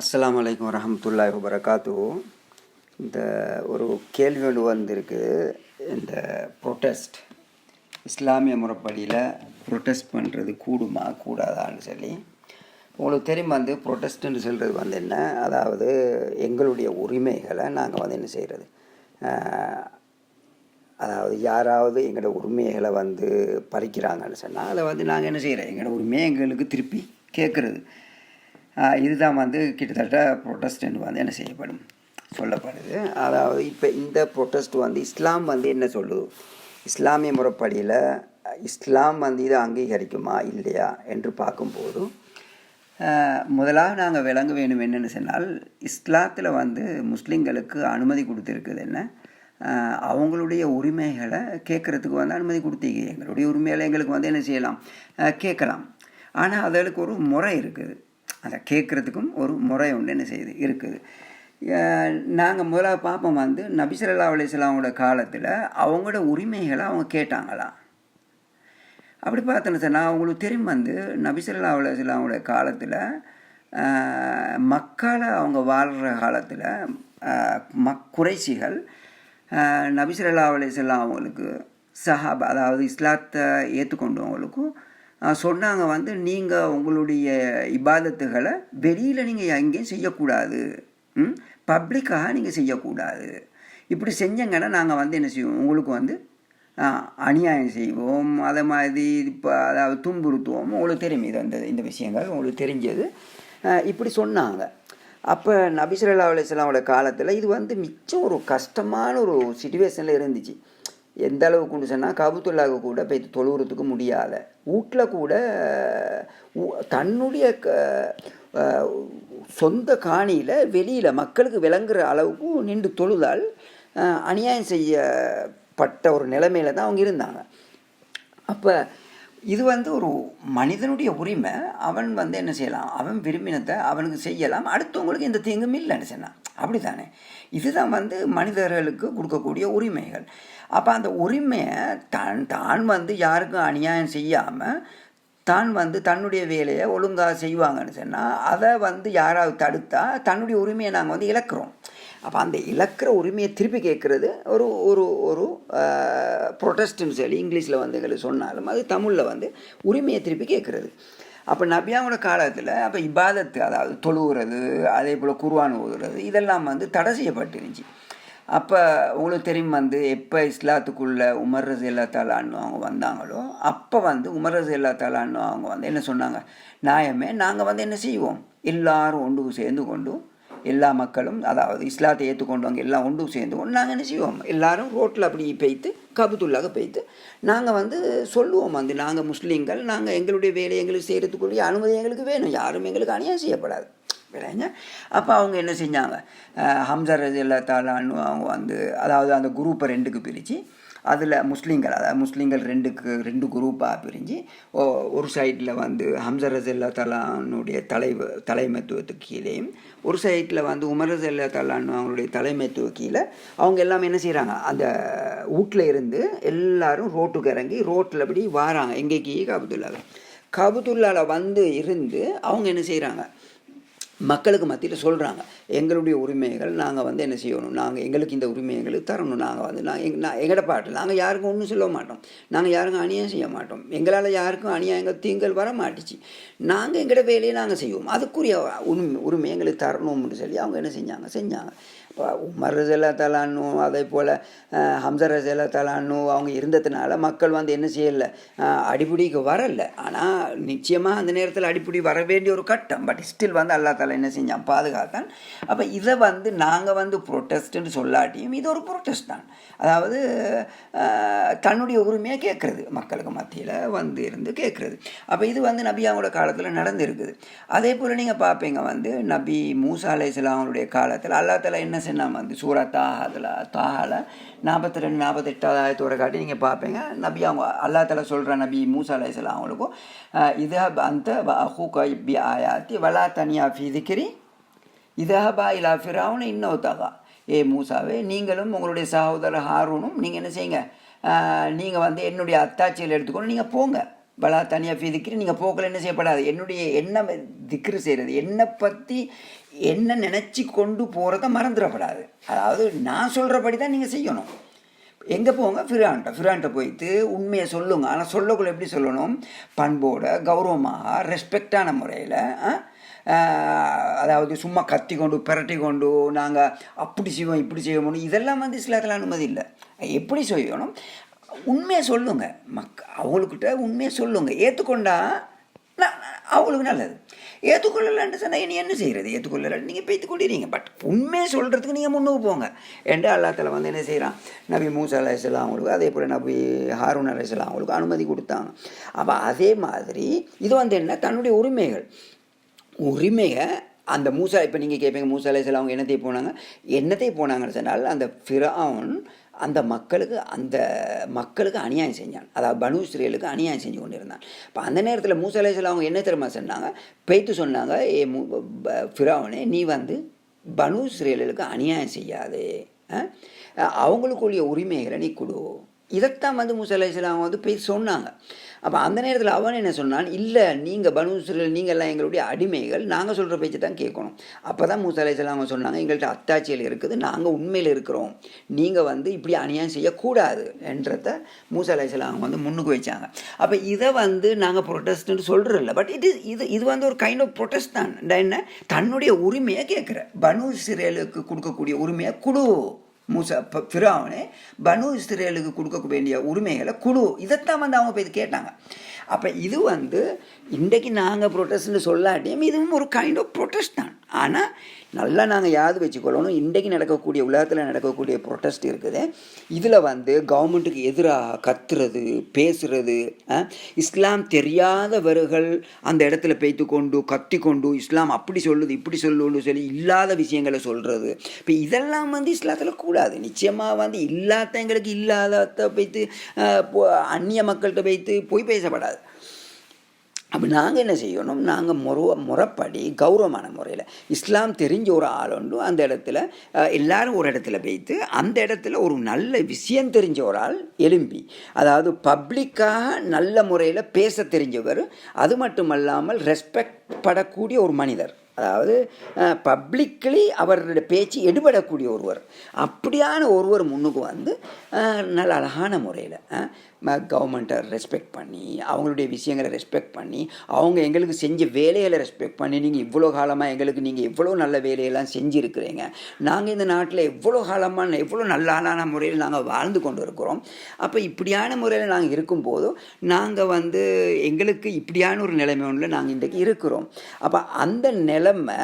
அஸ்லாம் அலைக்கும் வரஹமத்துல்லாஹி வரகாத்து இந்த ஒரு கேள்வி ஒன்று வந்திருக்கு. இந்த ப்ரொட்டஸ்ட் இஸ்லாமிய முறைப்படியில் ப்ரொட்டஸ்ட் பண்ணுறது கூடுமா கூடாதான்னு சொல்லி. உங்களுக்கு தெரியும் வந்து ப்ரொட்டஸ்ட்னு சொல்கிறது வந்து என்ன? அதாவது எங்களுடைய உரிமைகளை நாங்கள் வந்து என்ன செய்கிறது அதாவது யாராவது எங்களோட உரிமைகளை வந்து பறிக்கிறாங்கன்னு சொன்னால் அதை வந்து நாங்கள் என்ன செய்கிறோம் எங்களோட உரிமையை எங்களுக்கு திருப்பி கேட்குறது. இதுதான் வந்து கிட்டத்தட்ட ப்ரொட்டஸ்டன்ட் வந்து என்ன செய்யப்படும்? சொல்லப்படுது. அதாவது இப்போ இந்த ப்ரொட்டஸ்ட் வந்து இஸ்லாம் வந்து என்ன சொல்லுது? இஸ்லாமிய முறைப்படியில் இஸ்லாம் வந்து இதை அங்கீகரிக்குமா இல்லையா என்று பார்க்கும்போது முதலாக நாங்கள் விளங்க வேணும் என்னென்னு சொன்னால் இஸ்லாத்தில் வந்து முஸ்லீம்களுக்கு அனுமதி கொடுத்துருக்குது என்ன? அவங்களுடைய உரிமைகளை கேட்குறதுக்கு வந்து அனுமதி கொடுத்தீங்க. எங்களுடைய உரிமைகளை எங்களுக்கு வந்து என்ன செய்யலாம்? கேட்கலாம். ஆனால் அதற்கு ஒரு முறை இருக்குது. அதை கேட்குறதுக்கும் ஒரு முறை ஒன்று என்ன செய்யுது? இருக்குது. நாங்கள் முதலாக பார்ப்போம் வந்து நபிசல்லா அலிஸ்லாமோட காலத்தில் அவங்களோட உரிமைகளை அவங்க கேட்டாங்களாம் அப்படி பார்த்தோன்னா சார் நான் அவங்களுக்கு தெரியும் வந்து நபிசல்லா அலிஸ்லாமோட காலத்தில் மக்களை அவங்க வாழ்கிற காலத்தில் மக் குறைசிகள் நபிசல்லா அலிஸ்லாம் அவங்களுக்கு சஹாபா அதாவது இஸ்லாத்தை ஏற்றுக்கொண்டவங்களுக்கும் சொன்னாங்க வந்து நீங்கள் உங்களுடைய இபாதத்துகளை வெளியில் நீங்கள் எங்கேயும் செய்யக்கூடாது. பப்ளிக்காக நீங்கள் செய்யக்கூடாது. இப்படி செஞ்சங்கன்னா நாங்கள் வந்து என்ன செய்வோம்? உங்களுக்கு வந்து அநியாயம் செய்வோம். அதை மாதிரி இப்போ அதாவது துன்புறுத்துவோம். உங்களுக்கு தெரியும் இது அந்த இந்த விஷயங்கள் உங்களுக்கு தெரிஞ்சது. இப்படி சொன்னாங்க. அப்போ நபிசுல்லா அலிஸ்லாமோட காலத்தில் இது வந்து மிச்சம் ஒரு கஷ்டமான ஒரு சுச்சுவேஷனில் இருந்துச்சு. எந்த அளவுக்கு சொன்னால் கபுத்துள்ளாக கூட போய் தொழுகிறதுக்கு முடியாத. வீட்டில் கூட தன்னுடைய சொந்த காணியில் வெளியில் மக்களுக்கு விளங்குற அளவுக்கு நின்று தொழுதால் அநியாயம் செய்யப்பட்ட ஒரு நிலைமையில தான் அவங்க இருந்தாங்க. அப்போ இது வந்து ஒரு மனிதனுடைய உரிமை. அவன் வந்து என்ன செய்யலாம்? அவன் விரும்பினத்தை அவனுக்கு செய்யலாம். அடுத்தவங்களுக்கு எந்த தீங்கும் இல்லைன்னு சொன்னான். அப்படி தானே இதுதான் வந்து மனிதர்களுக்கு கொடுக்கக்கூடிய உரிமைகள். அப்போ அந்த உரிமையை தான் தான் வந்து யாருக்கும் அநியாயம் செய்யாமல் தான் வந்து தன்னுடைய வேலையை ஒழுங்காக செய்வாங்கன்னு சொன்னால் அதை வந்து யாராவது தடுத்தா தன்னுடைய உரிமையை நாங்கள் வந்து இழக்கிறோம். அப்போ அந்த இழக்கிற உரிமையை திருப்பி கேட்குறது ஒரு ஒரு ஒரு ப்ரொட்டஸ்ட்னு சொல்லி இங்கிலீஷில் வந்து எங்களுக்கு சொன்னாலும் அது தமிழில் வந்து உரிமையை திருப்பி கேட்குறது. அப்போ நபியாவோட காலத்தில் அப்போ இபாதத்து அதாவது தொழுகிறது அதே போல் குருவான் ஓதுறது இதெல்லாம் வந்து தடை செய்யப்பட்டுருந்துச்சு. அப்போ உங்களுக்கு தெரியும் வந்து எப்போ இஸ்லாத்துக்குள்ளே உமர் ரசி அல்லா தாலான்னு அவங்க வந்தாங்களோ அப்போ வந்து உமர் ரசி அல்லா தாலான்னு அவங்க வந்து என்ன சொன்னாங்க? நியாயமே நாங்கள் வந்து என்ன செய்வோம்? எல்லாரும் ஒன்று சேர்ந்து கொண்டு எல்லா மக்களும் அதாவது இஸ்லாத்தை ஏற்றுக்கொண்டவங்க எல்லாம் ஒன்று சேர்ந்து கொண்டு நாங்கள் என்ன செய்வோம்? எல்லாரும் ரோட்டில் அப்படி பெய்த்து கபுத்துள்ளாக பெய்த்து நாங்கள் வந்து சொல்லுவோம் வந்து நாங்கள் முஸ்லீம்கள் நாங்கள் எங்களுடைய வேலையை எங்களுக்கு செய்கிறதுக்குரிய அனுமதி எங்களுக்கு வேணும். யாரும் எங்களுக்கு அநியாயம் செய்யப்படாது. விளைஞ்ச. அப்போ அவங்க என்ன செஞ்சாங்க? ஹம்சர் ரஜி தாலான்னு அவங்க வந்து அதாவது அந்த குரூப்பை ரெண்டுக்கு பிரித்து அதில் முஸ்லீம்கள் அதாவது முஸ்லீம்கள் ரெண்டுக்கு ரெண்டு குரூப்பாக பிரிஞ்சு ஒரு சைடில் வந்து ஹம்சர் ரஸ் அல்லா தலானுடைய தலைவ தலைமைத்துவத்துக்கு கீழேயும் ஒரு சைடில் வந்து உமர் ரஸ் அல்லா தலான்னு அவங்களுடைய தலைமைத்துவ கீழே அவங்க எல்லாமே என்ன செய்கிறாங்க அந்த வீட்டில் இருந்து எல்லாரும் ரோட்டுக்கு இறங்கி ரோட்டில் அப்படி வாராங்க. எங்கேக்கு கபுத்துல்லாவில் கபுத்துல்லாவில் வந்து இருந்து அவங்க என்ன செய்கிறாங்க மக்களுக்கு மத்தியில் சொல்கிறாங்க எங்களுடைய உரிமைகள் நாங்கள் வந்து என்ன செய்யணும்? நாங்கள் எங்களுக்கு இந்த உரிமைகளுக்கு தரணும். நாங்கள் வந்து நான் எங் நான் எங்கட பாட்டு. நாங்கள் யாருக்கும் ஒன்றும் சொல்ல மாட்டோம். நாங்கள் யாருக்கும் அநியாயம் செய்ய மாட்டோம். எங்களால் யாருக்கும் அநியாயங்கள் தீங்கல் வர மாட்டுச்சு. நாங்கள் எங்களோட வேலையை நாங்கள் செய்வோம். அதுக்குரிய உரிமை உரிமை எங்களுக்கு தரணும்னு சொல்லி அவங்க என்ன செஞ்சாங்க? செஞ்சாங்க. இப்போ உமர் ரசல்லா தலான்னும் அதே போல் ஹம்சர் ரசல்லா தலான்னும் அவங்க இருந்ததுனால மக்கள் வந்து என்ன செய்யலை? அடிப்படிக்கு வரலை. ஆனால் நிச்சயமாக அந்த நேரத்தில் அடிப்படி வர வேண்டிய ஒரு கட்டம். பட் ஸ்டில் வந்து அல்லா தாலா என்ன செஞ்சான்? பாதுகாத்தான். அப்போ இதை வந்து நாங்கள் வந்து ப்ரொட்டஸ்ட்னு சொல்லாட்டியும் இது ஒரு ப்ரொட்டஸ்ட் தான். அதாவது தன்னுடைய உரிமையாக கேட்குறது மக்களுக்கு மத்தியில் வந்து இருந்து கேட்குறது அப்போ இது வந்து நபியாவோட காலத்தில் நடந்திருக்குது. அதே போல் நீங்கள் பார்ப்பீங்க வந்து நபி மூசா அலை அவங்களுடைய காலத்தில் அல்லா தலா என்ன சொன்னாங்க வந்து? சூரா தாஹாதில் தாஹால நாற்பத்தி ரெண்டு நாற்பத்தெட்டாவது ஆயிரத்தோட காட்டி நீங்கள் பார்ப்பீங்க நபி அவங்க அல்லா தலா சொல்கிற நபி மூசா அலை அவங்களுக்கும் இது அந்த அஹூ கபி ஆயாத்தி வலா தனியா ஃபீ திக்கிரி இதஹபா இலா ஃபிராவுன்னு இன்னொருத்தாகா ஏ மூசாவே நீங்களும் உங்களுடைய சகோதரர் ஹாரூனும் நீங்கள் என்ன செய்யுங்க? நீங்கள் வந்து என்னுடைய அத்தாட்சியில் எடுத்துக்கணும் நீங்கள் போங்க. பலா தனியாக ஃபீ திக்ரு நீங்கள் போக்கில் என்ன செய்யப்படாது. என்னுடைய என்ன திக்ரு செய்கிறது என்னை பற்றி என்ன நினச்சி கொண்டு போகிறத மறந்துடப்படாது. அதாவது நான் சொல்கிறபடி தான் நீங்கள் செய்யணும். எங்கே போங்க? ஃபிரான்ட்ட ஃபிரான்ட்ட போயிட்டு உண்மையை சொல்லுங்க. ஆனால் சொல்லக்குள்ள எப்படி சொல்லணும்? பண்போட கௌரவமாக ரெஸ்பெக்டான முறையில் அதாவது சும்மா கத்தி கொண்டு பிரட்டி கொண்டு நாங்கள் அப்படி செய்வோம் இப்படி செய்வோம் இதெல்லாம் வந்து இஸ்லாத்தில் அனுமதி இல்லை. எப்படி செய்யணும்? உண்மையை சொல்லுங்க. மக் அவங்கக்கிட்ட உண்மையை சொல்லுங்க. ஏற்றுக்கொண்டா நான் அவங்களுக்கு நல்லது. ஏற்றுக்கொள்ளலன்னு சொன்னால் நீ என்ன செய்கிறது ஏற்றுக்கொள்ளலை நீங்கள் பேத்து கொண்டிருங்க பட் உண்மையை சொல்கிறதுக்கு நீங்கள் முன்னுக்கு போங்க. என்ற அல்லாத்தில் வந்து என்ன செய்கிறான் நபி மூசா அலையாம் அவங்களுக்கு அதே போல் நபி ஹாரூன் அலையாம் அவங்களுக்கு அனுமதி கொடுத்தாங்க அப்போ அதே மாதிரி இது வந்து என்ன? தன்னுடைய உரிமைகள். உரிமையை அந்த மூசா இப்போ நீங்கள் கேட்பீங்க மூசா அலையாம் அவங்க என்னத்தை போனாங்க? என்னத்தை போனாங்கன்னு சொன்னால் அந்த ஃபிரான் அந்த மக்களுக்கு அந்த மக்களுக்கு அநியாயம் செஞ்சான். அதாவது பனு இஸ்ரேலுக்கு அநியாயம் செஞ்சு கொண்டு இருந்தான் இப்போ அந்த நேரத்தில் மூசா அலையாம் அவங்க என்ன தெரியுமா சொன்னாங்க? பெய்த்து சொன்னாங்க ஏ மூ ஃபிராவனே நீ வந்து பனு இஸ்ரேலுக்கு அநியாயம் செய்யாதே. அவங்களுக்குரிய உரிமைகளை நீ கொடு. இதைத்தான் வந்து மூசா அவங்க வந்து போய் சொன்னாங்க. அப்போ அந்த நேரத்தில் அவன் என்ன சொன்னான்? இல்லை நீங்கள் பனு நீங்கள்லாம் எங்களுடைய அடிமைகள். நாங்கள் சொல்கிற பேச்சு தான் கேட்கணும். அப்போ தான் மூசா அலையாம் அவங்க சொன்னாங்க எங்கள்கிட்ட அத்தாட்சியில் இருக்குது நாங்கள் உண்மையில் இருக்கிறோம். நீங்கள் வந்து இப்படி அநியாயம் செய்யக்கூடாது. என்றத மூசா அலையாம் அவங்க வந்து முன்னுக்கு வச்சாங்க. அப்போ இதை வந்து நாங்கள் ப்ரொட்டஸ்ட்னு சொல்கிறதில்ல பட் இட் இஸ் இது இது வந்து ஒரு கைண்ட் ஆஃப் ப்ரொட்டஸ்ட் தான். என்ன? தன்னுடைய உரிமையை கேட்குற பனு இஸ்ரேலுக்கு கொடுக்கக்கூடிய உரிமையை கொடு. மூசா ஃபிராவனே பனு இஸ்ரேலுக்கு கொடுக்க வேண்டிய உரிமைகளை குழு. இதைத்தான் வந்து அவங்க போய் கேட்டாங்க. அப்போ இது வந்து இன்றைக்கு நாங்கள் ப்ரொட்டஸ்ட்னு சொல்லாட்டியும் இதுவும் ஒரு கைண்ட் ஆஃப் ப்ரொட்டஸ்ட் தான். ஆனால் நல்லா நாங்கள் யாது வச்சுக்கொள்ளணும். இன்றைக்கு நடக்கக்கூடிய உலகத்தில் நடக்கக்கூடிய ப்ரொட்டஸ்ட் இருக்குது. இதில் வந்து கவர்மெண்ட்டுக்கு எதிராக கத்துறது பேசுறது இஸ்லாம் தெரியாதவர்கள் அந்த இடத்துல பெய்த்து கொண்டு கத்தி கொண்டு இஸ்லாம் அப்படி சொல்லுது இப்படி சொல்லுன்னு சொல்லி இல்லாத விஷயங்களை சொல்கிறது இப்போ இதெல்லாம் வந்து இஸ்லாத்தில் கூடாது. நிச்சயமாக வந்து இல்லாதவங்களுக்கு இல்லாத வைத்து அந்நிய மக்கள்கிட்ட வைத்து போய் பேசப்படாது. அப்போ நாங்கள் என்ன செய்யணும்? நாங்கள் முறை முறைப்படி கௌரவமான முறையில் இஸ்லாம் தெரிஞ்ச ஒரு ஆள் அந்த இடத்துல எல்லாரும் ஒரு இடத்துல வைத்து அந்த இடத்துல ஒரு நல்ல விஷயம் தெரிஞ்ச ஒரு ஆள் எலும்பி அதாவது பப்ளிக்காக நல்ல முறையில் பேச தெரிஞ்சவர் அது மட்டுமல்லாமல் ரெஸ்பெக்ட் படக்கூடிய ஒரு மனிதர். அதாவது பப்ளிக்லி அவருடைய பேச்சு எடுபடக்கூடிய ஒருவர். அப்படியான ஒருவர் முன்னுக்கு வந்து நல்ல அழகான முறையில் கவர்மெண்ட்டை ரெஸ்பெக்ட் பண்ணி அவங்களுடைய விஷயங்களை ரெஸ்பெக்ட் பண்ணி அவங்க எங்களுக்கு செஞ்ச வேலைகளை ரெஸ்பெக்ட் பண்ணி நீங்கள் இவ்வளோ காலமாக எங்களுக்கு நீங்கள் எவ்வளோ நல்ல வேலையெல்லாம் செஞ்சுருக்கிறீங்க. நாங்கள் இந்த நாட்டில் எவ்வளோ காலமாக எவ்வளோ நல்லாலான முறையில் நாங்கள் வாழ்ந்து கொண்டு இருக்கிறோம் அப்போ இப்படியான முறையில் நாங்கள் இருக்கும்போதும் நாங்கள் வந்து எங்களுக்கு இப்படியான ஒரு நிலைமை ஒன்றில் நாங்கள் இன்றைக்கு இருக்கிறோம். அப்போ அந்த நிலைமை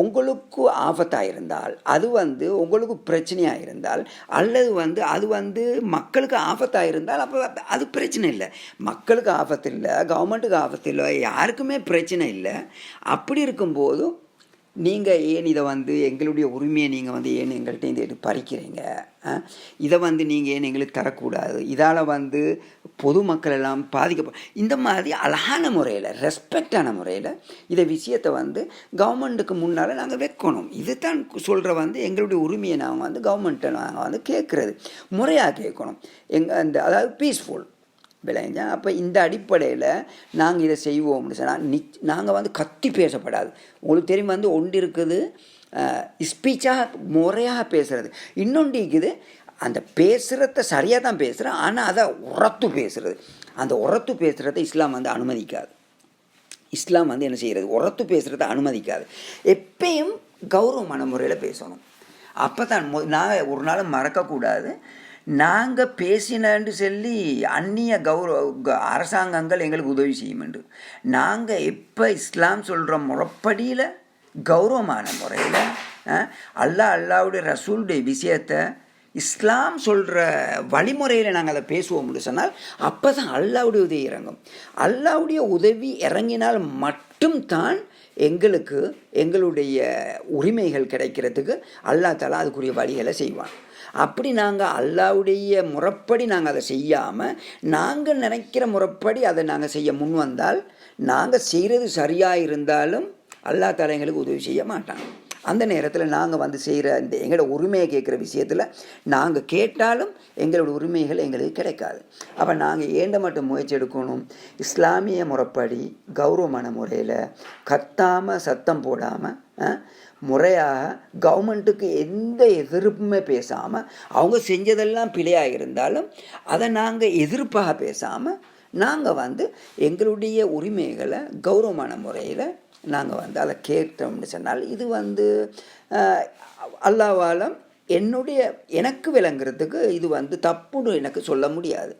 உங்களுக்கு ஆபத்தாக இருந்தால் அது வந்து உங்களுக்கு பிரச்சனையாக இருந்தால் அல்லது வந்து அது வந்து மக்களுக்கு ஆபத்தாக இருந்தால் அப்போ அது பிரச்சனை இல்லை. மக்களுக்கு ஆபத்து இல்லை கவர்மெண்ட்டுக்கு ஆபத்து இல்லை யாருக்குமே பிரச்சனை இல்லை. அப்படி இருக்கும்போதும் நீங்கள் ஏன் இதை வந்து எங்களுடைய உரிமையை நீங்கள் வந்து ஏன் எங்கள்கிட்ட இந்த இது பறிக்கிறீங்க? இதை வந்து நீங்கள் ஏன் எங்களுக்கு தரக்கூடாது? இதால் வந்து பொதுமக்கள் எல்லாம் பாதிக்கப்ப இந்த மாதிரி அழகான முறையில் ரெஸ்பெக்டான முறையில் இதை விஷயத்தை வந்து கவர்மெண்ட்டுக்கு முன்னால் நாங்கள் வைக்கணும். இது தான் சொல்கிற வந்து எங்களுடைய உரிமையை நாங்கள் வந்து கவர்மெண்ட்டை நாங்கள் வந்து கேட்குறது. முறையாக கேட்கணும். எங்கள் அந்த அதாவது பீஸ்ஃபுல் விளைஞ்சா அப்போ இந்த அடிப்படையில் நாங்கள் இதை செய்வோம்னு சொன்னால் நி நாங்கள் வந்து கத்தி பேசப்படாது. உங்களுக்கு தெரியும் வந்து ஒன்று இருக்குது ஸ்பீச்சாக முறையாக பேசுகிறது இன்னொன்று இருக்குது அந்த பேசுகிறத சரியாக தான் பேசுகிறேன் ஆனால் அதை உரத்து பேசுகிறது அந்த உரத்து பேசுகிறத இஸ்லாம் வந்து அனுமதிக்காது. இஸ்லாம் வந்து என்ன செய்கிறது உரத்து பேசுகிறத அனுமதிக்காது. எப்பயும் கௌரவமான முறையில் பேசணும். அப்போ தான் மொ நான் ஒரு நாள் மறக்கக்கூடாது நாங்கள் பேசினன்னு சொல்லி அந்நிய கௌரவ அரசாங்கங்கள் எங்களுக்கு உதவி செய்யும் என்று. நாங்கள் எப்போ இஸ்லாம் சொல்கிற முறைப்படியில் கௌரவமான முறையில் அல்லா அல்லாவுடைய ரசூலுடைய விஷயத்தை இஸ்லாம் சொல்கிற வழிமுறையில் நாங்கள் அதை பேசுவோம்னு சொன்னால் அப்போ தான் அல்லாவுடைய உதவி இறங்கும். அல்லாவுடைய உதவி இறங்கினால் மட்டும்தான் எங்களுக்கு எங்களுடைய உரிமைகள் கிடைக்கிறதுக்கு அல்லா தாலா அதுக்குரிய வழிகளை செய்வான். அப்படி நாங்கள் அல்லாவுடைய முறைப்படி நாங்கள் அதை செய்யாமல் நாங்கள் நினைக்கிற முறைப்படி அதை நாங்கள் செய்ய முன் வந்தால் நாங்கள் செய்கிறது சரியாக இருந்தாலும் அல்லா தாலா எங்களுக்கு உதவி செய்ய மாட்டாங்க அந்த நேரத்தில் நாங்கள் வந்து செய்கிற இந்த எங்களோட உரிமையை கேட்குற விஷயத்தில் நாங்கள் கேட்டாலும் எங்களோட உரிமைகள் எங்களுக்கு கிடைக்காது. அப்போ நாங்கள் ஏண்ட மட்டும் முயற்சி எடுக்கணும்? இஸ்லாமிய முறைப்படி கௌரவமான முறையில் கத்தாமல் சத்தம் போடாமல் முறையாக கவர்மெண்ட்டுக்கு எந்த எதிர்ப்புமே பேசாமல் அவங்க செஞ்சதெல்லாம் பிழையாக இருந்தாலும் அதை நாங்கள் எதிர்ப்பாக பேசாமல் நாங்கள் வந்து எங்களுடைய உரிமைகளை கௌரவமான முறையில் நாங்கள் வந்து அதை கேட்டோம்னு சொன்னால் இது வந்து அல்லாவாலம் என்னுடைய எனக்கு விளங்குறதுக்கு இது வந்து தப்புன்னு எனக்கு சொல்ல முடியாது.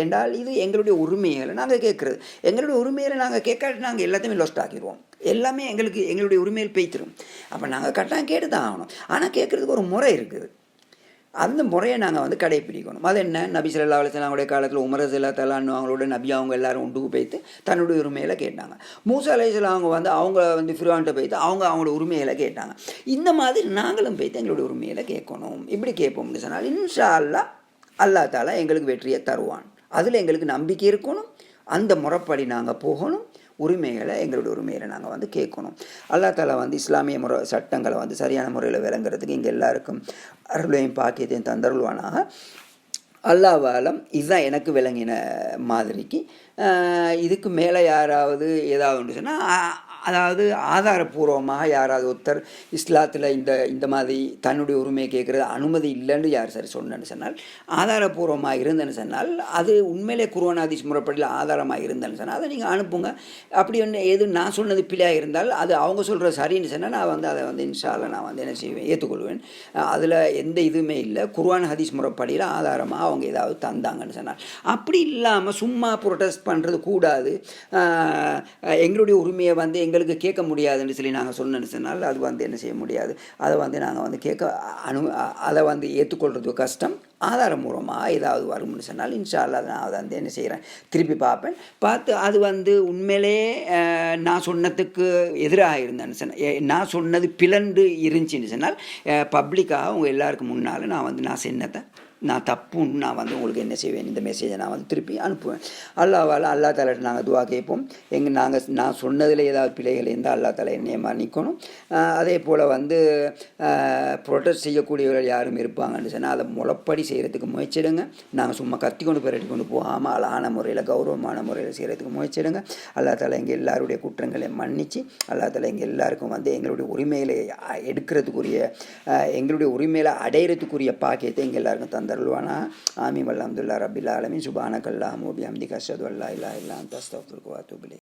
ஏண்டால் இது எங்களுடைய உரிமைகளை நாங்கள் கேட்குறது. எங்களுடைய உரிமைகளை நாங்கள் கேட்காட்டி நாங்கள் எல்லாத்தையுமே லொஸ்ட் ஆக்கிடுவோம். எல்லாமே எங்களுக்கு எங்களுடைய உரிமையில் பேய்த்திரும். அப்போ நாங்கள் கட்டாயம் கேட்டு தான் ஆகணும். ஆனால் கேட்குறதுக்கு ஒரு முறை இருக்குது. அந்த முறையை நாங்கள் வந்து கடைப்பிடிக்கணும். அது என்ன? நபி ஸல்லல்லாஹு அலைஹி காலத்தில் உமர் சில தலான்னு அவங்களோட நபி அவங்க எல்லாரும் உண்டு போய்த்து தன்னுடைய உரிமையில கேட்டாங்க. மூசா அலைஹிஸ்ஸலாம் அவங்க வந்து அவங்க வந்து ஃபிரான்ட்ட போய்த்து அவங்க அவங்களோட உரிமையில கேட்டாங்க. இந்த மாதிரி நாங்களும் போய்த்து எங்களுடைய உரிமையில கேட்கணும். இப்படி கேட்போம்னு சொன்னால் இன்ஷா அல்லாஹ் அல்லாஹ் தாலா எங்களுக்கு வெற்றியை தருவான். அதில் எங்களுக்கு நம்பிக்கை இருக்கணும். அந்த முறைப்படி நாங்கள் போகணும். உரிமைகளை எங்களுடைய உரிமைகளை நாங்கள் வந்து கேட்கணும். அல்லா தாலா வந்து இஸ்லாமிய முறை சட்டங்களை வந்து சரியான முறையில் விளங்குறதுக்கு இங்கே எல்லாருக்கும் அருளையும் பாக்கியத்தையும் தந்தருள்வானாக அல்லாவாலம் இதுதான் எனக்கு விளங்கின மாதிரிக்கு இதுக்கு மேலே யாராவது ஏதாவது சொன்னால் அதாவது ஆதாரபூர்வமாக யாராவது ஒருத்தர் இஸ்லாத்தில் இந்த இந்த மாதிரி தன்னுடைய உரிமையை கேட்குறது அனுமதி இல்லைன்னு யார் சரி சொன்னேன்னு சொன்னால் ஆதாரபூர்வமாக இருந்தேன்னு சொன்னால் அது உண்மையிலே குருவநாதிஸ் முறைப்படியில் ஆதாரமாக இருந்தேன்னு சொன்னால் அதை நீங்கள் அனுப்புங்க. அப்படி ஒன்று எது நான் சொன்னது பிழையாக இருந்தால் அது அவங்க சொல்கிற சரின்னு சொன்னால் நான் வந்து அதை வந்து இன்ஷால நான் வந்து என்ன செய்வேன் ஏற்றுக்கொள்வேன். அதில் எந்த இதுவுமே இல்லை. குருவான் ஹதீஸ் முறைப்படியில் ஆதாரமாக அவங்க ஏதாவது தந்தாங்கன்னு சொன்னால். அப்படி இல்லாமல் சும்மா ப்ரொட்டஸ்ட் பண்ணுறது கூடாது. எங்களுடைய உரிமையை வந்து எங்களுக்கு கேட்க முடியாதுன்னு சொல்லி நாங்கள் சொன்னேன்னு சொன்னால் அது வந்து என்ன செய்ய முடியாது. அதை வந்து நாங்கள் வந்து கேட்க அனு அதை வந்து ஏற்றுக்கொள்றது கஷ்டம். ஆதாரபூர்வமாக ஏதாவது வரும்னு சொன்னால் இன்ஷால்லா நான் அதை வந்து என்ன செய்கிறேன் திருப்பி பார்ப்பேன். பார்த்து அது வந்து உண்மையிலே நான் சொன்னதுக்கு எதிராக இருந்தேன்னு சொன்ன நான் சொன்னது பிளண்டு இருந்துச்சுன்னு சொன்னால் பப்ளிக்காக உங்கள் எல்லாருக்கும் முன்னால் நான் வந்து நான் சென்னத்தை நான் தப்புன்னு நான் வந்து உங்களுக்கு என்ன செய்வேன்? இந்த மெசேஜை நான் வந்து திருப்பி அனுப்புவேன். அல்லாவால் அல்லா தாலாட்ட நாங்கள் துவா கேட்போம். எங்கள் நாங்கள் நான் சொன்னதில் ஏதாவது பிழைகள் இருந்தால் அல்லா தலை என்னைய மன்னிக்கணும் அதே போல் வந்து ப்ரொடெஸ்ட் செய்யக்கூடியவர்கள் யாரும் இருப்பாங்கன்னு சொன்னால் அதை முளைப்படி செய்கிறதுக்கு முயற்சிடுங்க. நாங்கள் சும்மா கத்தி கொண்டு போய் கொண்டு போகாமல் அழகான முறையில் கௌரவமான முறையில் செய்கிறதுக்கு முயற்சிடுங்க. அல்லா தலை எங்கள் எல்லாருடைய குற்றங்களை மன்னித்து அல்லா தலை எங்கள் எல்லாருக்கும் வந்து எங்களுடைய உரிமைகளை எடுக்கிறதுக்குரிய எங்களுடைய உரிமையில அடையிறதுக்குரிய பாக்கியத்தை எங்கள் எல்லாருக்கும் தந்தருள்வானா ஆமி வல்லம்துல்லா ரபில் ஆலமி சுபானக்கல்லாம் ஓபி அம்தி கஷது அல்லா இல்லா இல்லா அந்த அஸ்தஃபிருக்குவா துபிலி